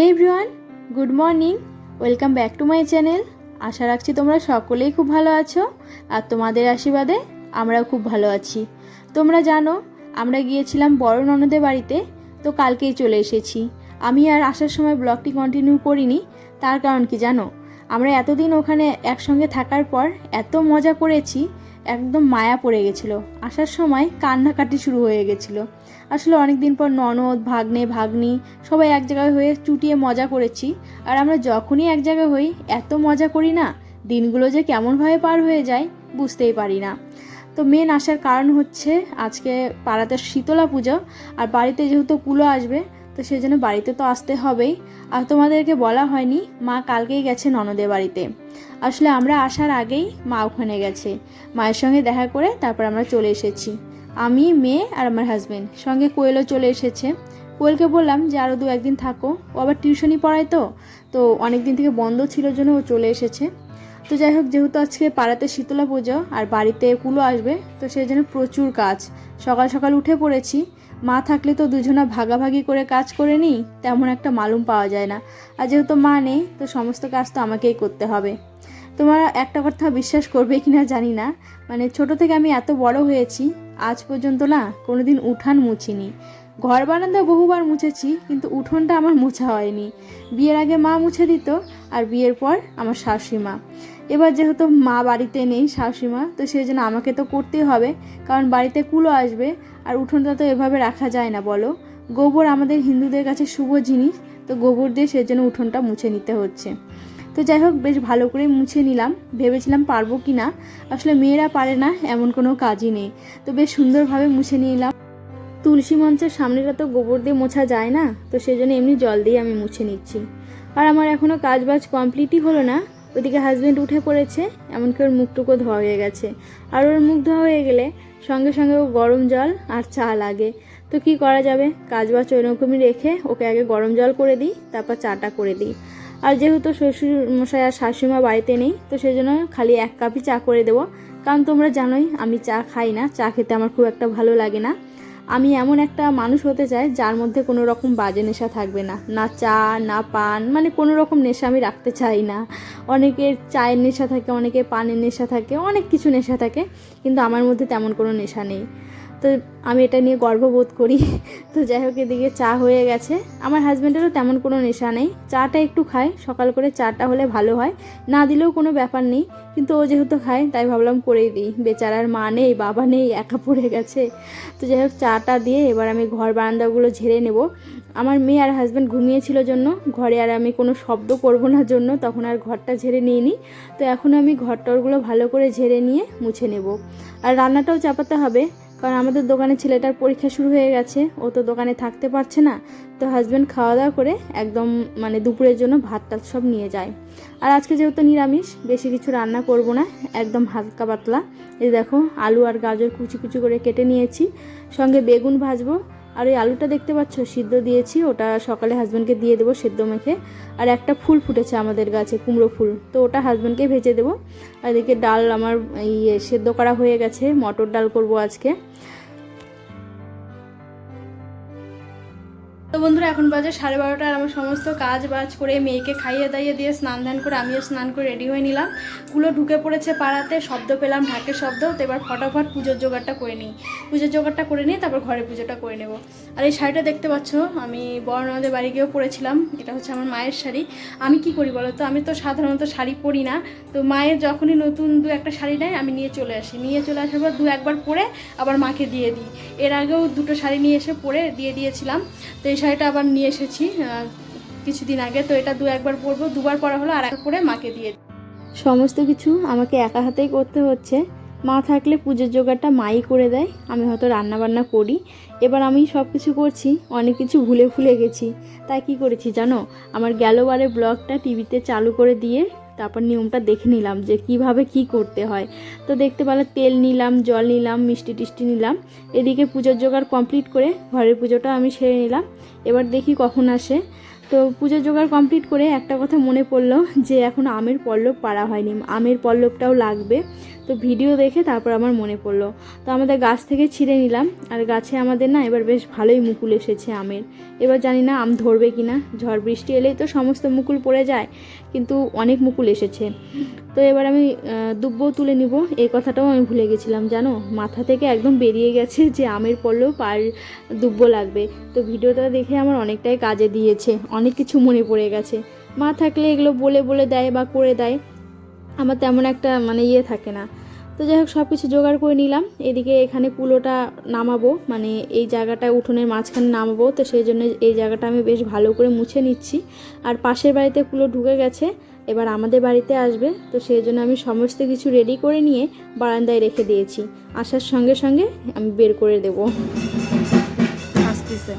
Hey everyone good morning welcome back to my channel আশা রাখছি তোমরা সকলেই খুব ভালো আছো আর তোমাদের আশীর্বাদে আমরাও খুব ভালো আছি। তোমরা জানো, আমরা গিয়েছিলাম বড় ননদের বাড়িতে, তো কালকেই চলে এসেছি। আমি আর আসার সময় ব্লগটি কন্টিনিউ করিনি, তার কারণ কি জানো? আমরা এতদিন ওখানে একসঙ্গে থাকার পর এত মজা করেছি একদম মায়া পড়ে গেছিল। আসার সময় কান্নাকাটি শুরু হয়ে গেছিল। আসলে অনেক দিন পর ননদ, ভাগ্নে, ভাগ্নি সবাই এক জায়গায় হয়ে চুটিয়ে মজা করেছি। আর আমরা যখনই এক জায়গায় হই, এত মজা করি না, দিনগুলো যে কেমনভাবে পার হয়ে যায় বুঝতেই পারি না। তো মেন আসার কারণ হচ্ছে আজকে পাড়াতে শীতলা পুজো, আর বাড়িতে যেহেতু কুলো আসবে তো সেই জন্য বাড়িতে তো আসতে হবেই। আর তোমাদেরকে বলা হয়নি, মা কালকেই গেছে ননদের বাড়িতে। আসলে আমরা আসার আগেই মা ওখানে গেছে। মায়ের সঙ্গে দেখা করে তারপর আমরা চলে এসেছি। আমি, মেয়ে আর আমার হাজবেন্ড সঙ্গে কোয়েলও চলে এসেছে। কোয়েলকে বললাম যে আরও দু একদিন থাকো। ও আবার টিউশনই পড়ায় তো। তো অনেক দিন থেকে বন্ধ ছিল জন্য ও চলে এসেছে। তো যাই হোক, যেহেতু আজকে পাড়াতে শীতলা পুজো আর বাড়িতে কুলো আসবে, তো সেই জন্য প্রচুর কাজ। সকাল সকাল উঠে পড়েছি, মা থাকলে তো দুজনা ভাগাভাগি করে কাজ করে নিই, তেমন একটা মালুম পাওয়া যায় না। আর যেহেতু মা নেই, তো সমস্ত কাজ তো আমাকেই করতে হবে। তোমার একটা কথা বিশ্বাস করবে কি না জানি না মানে ছোট থেকে আমি এত বড় হয়েছি, আজ পর্যন্ত না কোনোদিন উঠান মুছিনি। ঘর বারান্দা বহুবার মুছেছি, কিন্তু উঠোনটা আমার মুছা হয়নি। বিয়ের আগে মা মুছে দিত, আর বিয়ের পর আমার শাশুড়ি মা। এবার যেহেতু মা বাড়িতে নেই শাশুড়ি মা তো সেই জন্য আমাকে তো করতেই হবে, কারণ বাড়িতে কুলো আসবে আর উঠোনটা তো এভাবে রাখা যায় না, বলো। গোবর আমাদের হিন্দুদের কাছে শুভ জিনিস, তো গোবর দিয়ে সেই জন্য উঠোনটা মুছে নিতে হচ্ছে। তো যাই হোক, বেশ ভালো করে মুছে নিলাম, ভেবেছিলাম পারব কি না। আসলে মেয়েরা পারে না, এমন কোনো কাজই নেই। তো বেশ সুন্দরভাবে মুছে নিলাম। তুলসী মঞ্চের সামনেটা তো গোবর দিয়ে মোছা যায় না, তো সেই জন্য এমনি জল দিয়ে আমি মুছে নিচ্ছি। আর আমার এখনও কাজ বাজ কমপ্লিটই হলো না ওদিকে হাজব্যান্ড উঠে পড়েছে, এমনকি ওর মুখটুকু ধোয়া হয়ে গেছে। আর ওর মুখ ধোয়া হয়ে গেলে সঙ্গে সঙ্গে ও গরম জল আর চা লাগে। তো কি করা যাবে? কাজ বাজ ওইরকমই রেখে ওকে আগে গরম জল করে দিই, তারপর চাটা করে দিই। আর যেহেতু শ্বশুর মশাই আর শাশুড়িমা বাড়িতে নেই, তো সেই জন্য খালি এক কাপই চা করে দেবো। কারণ তোমরা জানোই, আমি চা খাই না, চা খেতে আমার খুব একটা ভালো লাগে না। আমি এমন একটা মানুষ হতে চাই যার মধ্যে কোনো রকম বাজে নেশা থাকবে না। না চা, না পান মানে কোনো রকম নেশা আমি রাখতে চাই না। অনেকের চায়ের নেশা থাকে, অনেকের পানের নেশা থাকে, অনেক কিছু নেশা থাকে, কিন্তু আমার মধ্যে তেমন কোনো নেশা নেই। তো আমি এটা নিয়ে গর্ববোধ করি। তো যাই হোক, এদিকে চা হয়ে গেছে। আমার হাজব্যান্ডেরও তেমন কোনো নেশা নেই। চাটা একটু খায়, সকাল করে চাটা হলে ভালো হয়। না দিলেও কোনো ব্যাপার নেই। কিন্তু ও যেহেতু খায়, তাই ভাবলাম করেই দিই। বেচারার মা নেই, বাবা নেই, একা পড়ে গেছে। তো যাই হোক, চাটা দিয়ে এবার আমি ঘর বারান্দাগুলো ঝেড়ে নেব। আমার মেয়ে আর হাজব্যান্ড ঘুমিয়েছিল জন্য, ঘরে আর আমি কোনো শব্দ করব না জন্য, তখন আর ঘরটা ঝেড়ে নিয়ে নিই তো এখন আমি ঘর টরগুলো ভালো করে ঝেড়ে নিয়ে মুছে নেব। আর রান্নাটাও চাপাতে হবে। কারণ আমাদের দোকানে ছেলেটার পরীক্ষা শুরু হয়ে গেছে, ও তো দোকানে থাকতে পারছে না, তো হাজব্যান্ড খাওয়া দাওয়া করে একদম মানে দুপুরের জন্য ভাত টাত সব নিয়ে যায়। আর আজকে যেহেতু নিরামিষ, বেশি কিছু রান্না করব না, একদম হালকা পাতলা। এই দেখো, আলু আর গাজর কুচি কুচি করে কেটে নিয়েছি। সঙ্গে বেগুন ভাজবো আর ওই আলুটা দেখতে পাচ্ছ? সিদ্ধ দিয়েছি, ওটা সকালে হাজব্যান্ডকে দিয়ে দেবো সেদ্ধ মেখে। আর একটা ফুল ফুটেছে আমাদের গাছে, কুমড়ো ফুল। তো ওটা হাজব্যান্ডকে ভেজে দেবো। আর এদিকে ডাল আমার ইয়ে সেদ্ধ করা হয়ে গেছে, মটর ডাল করব আজকে। তো বন্ধুরা, এখন বাজে সাড়ে বারোটা আর আমার সমস্ত কাজ বাজ করে মেয়েকে খাইয়ে দাইয়ে দিয়ে স্নান ধান করে আমিও স্নান করে রেডি হয়ে নিলাম। কুলো ঢুকে পড়েছে পাড়াতে, শব্দ পেলাম ঢাকের শব্দ, তো এবার ফটাফট পুজোর জোগাড়টা করে নিই। পুজোর জোগাড়টা করে নিয়ে তারপর ঘরে পুজোটা করে নেব। আর এই শাড়িটা দেখতে পাচ্ছ, আমি বড়নাদের বাড়ি গিয়েও পরেছিলাম, এটা হচ্ছে আমার মায়ের শাড়ি। আমি কি করি বলো তো? আমি তো সাধারণত শাড়ি পরি না, তো মায়ের যখনই নতুন দু একটা শাড়ি নেয়, আমি নিয়ে চলে আসি। নিয়ে চলে আসার পর দু একবার পরে আবার মাকে দিয়ে দিই। এর আগেও দুটো শাড়ি নিয়ে এসে পরে দিয়ে দিয়েছিলাম। তো এই শাড়িটা আবার নিয়ে এসেছি কিছুদিন আগে। তো এটা দু একবার পরবো, দুবার পরা হলো আর একবার পরে মাকে দিয়ে। সমস্ত কিছু আমাকে একা হাতেই করতে হচ্ছে। মা থাকলে পুজোর জোগাড়টা মাই করে দেয়, আমি হয়তো রান্না বান্না করি। এবার আমি সব কিছু করছি, অনেক কিছু ভুলে ভুলে গেছি। তাই কি করেছি জানো? আমার গেলবারে ব্লগটা টিভিতে চালু করে দিয়ে তারপর নিয়মটা দেখে নিলাম যে কীভাবে কি করতে হয়। তো দেখতে পেলে তেল নিলাম, জল নিলাম, মিষ্টি টিষ্টি নিলাম। এদিকে পুজোর জোগাড় কমপ্লিট করে ঘরের পুজোটা আমি সেরে নিলাম। এবার দেখি কখন আসে। তো পুজোর জোগাড় কমপ্লিট করে একটা কথা মনে পড়ল যে এখন আমের পল্লব পাড়া হয়নি। আমের পল্লবটাও লাগবে। তো ভিডিও দেখে তারপর আমার মনে পড়ল। তো আমাদের গাছ থেকে ছিঁড়ে নিলাম। আর গাছে আমাদের না এবার বেশ ভালোই মুকুল এসেছে আমের। এবার জানি না আম ধরবে কি না ঝড় বৃষ্টি এলেই তো সমস্ত মুকুল পড়ে যায়, কিন্তু অনেক মুকুল এসেছে। তো এবার আমি দুব্বও তুলে নিব। এই কথাটাও আমি ভুলে গেছিলাম, জানো? মাথা থেকে একদম বেরিয়ে গেছে যে আমের পড়লেও পার দুব্বো লাগবে। তো ভিডিওটা দেখে আমার অনেকটাই কাজে দিয়েছে। অনেক কিছু মনে পড়ে গেছে। মা থাকলে এগুলো বলে বলে দেয় বা করে দেয়। আমার তেমন একটা মানে ইয়ে থাকে না। তো যাই হোক সব কিছু জোগাড় করে নিলাম। এদিকে এখানে কুলোটা নামাবো মানে এই জায়গাটা উঠোনের মাঝখানে নামাবো, তো সেই জন্য এই জায়গাটা আমি বেশ ভালো করে মুছে নিচ্ছি। আর পাশের বাড়িতে কুলো ঢুকে গেছে, এবার আমাদের বাড়িতে আসবে, তো সেই জন্য আমি সমস্ত কিছু রেডি করে নিয়ে বারান্দায় রেখে দিয়েছি। আসার সঙ্গে সঙ্গে আমি বের করে দেবো। আসতেছে।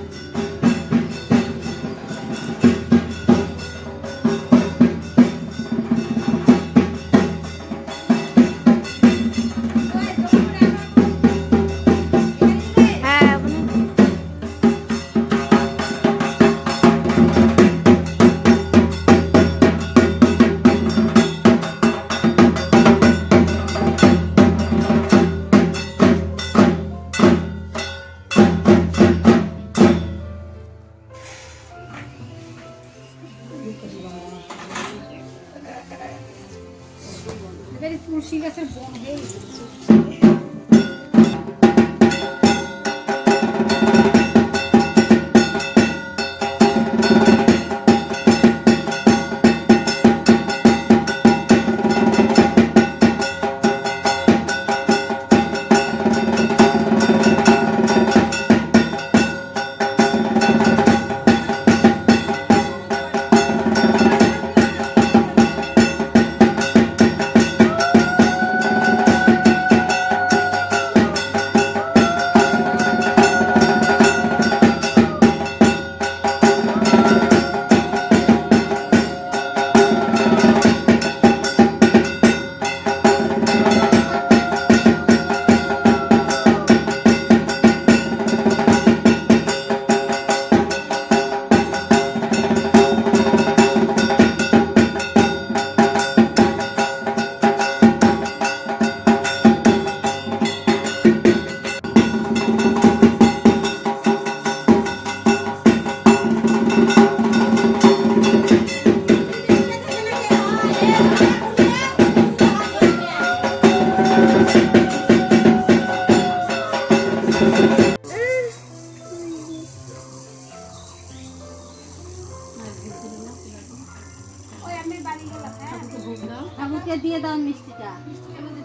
দাও মিষ্টিটা।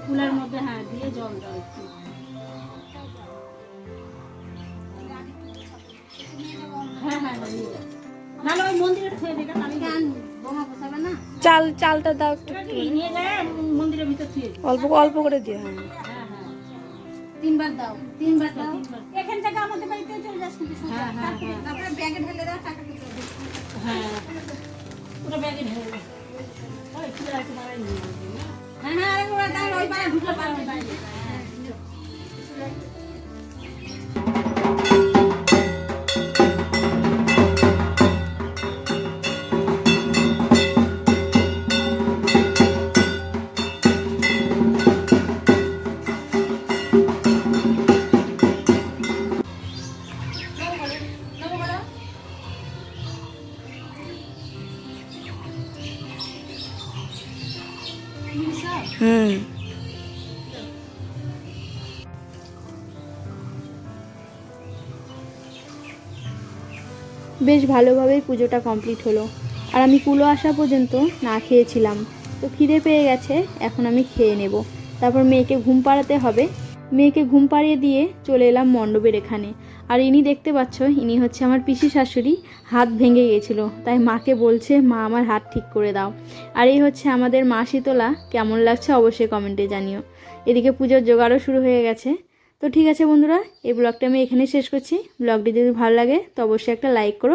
ফুলের মধ্যে হ্যাঁ দিয়ে জল দাও একটু। হ্যাঁ হ্যাঁ হ্যাঁ, চাল চালটা দাও একটু। অল্প অল্প করে দিও হ্যাঁ। তিনবার দাও তিনবার দাও। এখান থেকে আমাদের বাড়িতে চলে যাস কিন্তু হ্যাঁ হ্যাঁ হ্যাঁ। তারপরে ব্যাগে ঢেলে দাও টাকাটা হ্যাঁ। পুরো ব্যাগে ঢেলে দাও। ওই একটু নিয়ে ওরা দাও ওই পারে ঢুকে পারবে বাইরে বেশ ভালোভাবেই পুজোটা কমপ্লিট হলো। আর আমি কুলো আসা পর্যন্ত না খেয়েছিলাম। তো খিদে পেয়ে গেছে, এখন আমি খেয়ে নেব। তারপর মেয়েকে ঘুম পাড়াতে হবে। মেয়েকে ঘুম পাড়িয়ে দিয়ে চলে এলাম মণ্ডপের এখানে। আর ইনি দেখতে পাচ্ছ, ইনি হচ্ছে আমার পিসি শাশুড়ি। হাত ভেঙে গিয়েছিল। তাই মাকে বলছে, মা, আমার হাত ঠিক করে দাও। আর এই হচ্ছে আমাদের মা শীতলা। কেমন লাগছে অবশ্যই কমেন্টে জানিও। এদিকে পুজোর জোগাড়ও শুরু হয়ে গেছে। তো ঠিক আছে বন্ধুরা, এই ব্লগটা আমি এখানেই শেষ করছি। ব্লগটি যদি ভালো লাগে, তো অবশ্যই একটা লাইক করো।